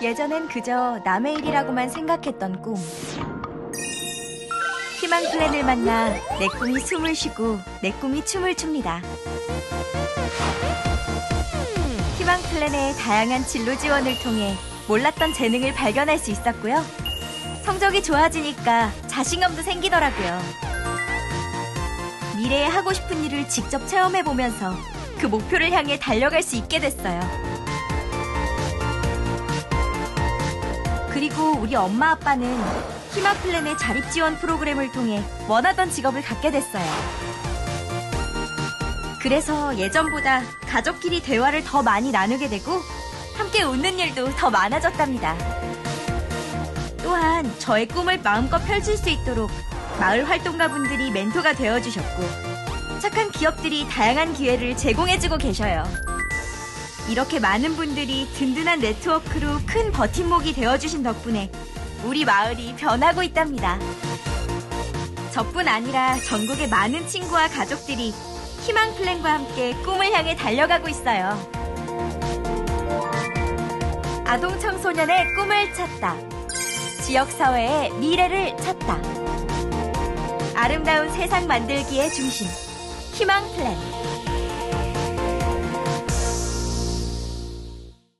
예전엔 그저 남의 일이라고만 생각했던 꿈. 희망 플랜을 만나 내 꿈이 숨을 쉬고 내 꿈이 춤을 춥니다. 희망 플랜의 다양한 진로 지원을 통해 몰랐던 재능을 발견할 수 있었고요. 성적이 좋아지니까 자신감도 생기더라고요. 미래에 하고 싶은 일을 직접 체험해 보면서 그 목표를 향해 달려갈 수 있게 됐어요. 우리 엄마 아빠는 희망 플랜의 자립 지원 프로그램을 통해 원하던 직업을 갖게 됐어요. 그래서 예전보다 가족끼리 대화를 더 많이 나누게 되고 함께 웃는 일도 더 많아졌답니다. 또한 저의 꿈을 마음껏 펼칠 수 있도록 마을 활동가 분들이 멘토가 되어주셨고 착한 기업들이 다양한 기회를 제공해주고 계셔요. 이렇게 많은 분들이 든든한 네트워크로 큰 버팀목이 되어주신 덕분에 우리 마을이 변하고 있답니다. 저뿐 아니라 전국의 많은 친구와 가족들이 희망 플랜과 함께 꿈을 향해 달려가고 있어요. 아동 청소년의 꿈을 찾다. 지역사회의 미래를 찾다. 아름다운 세상 만들기의 중심. 희망 플랜.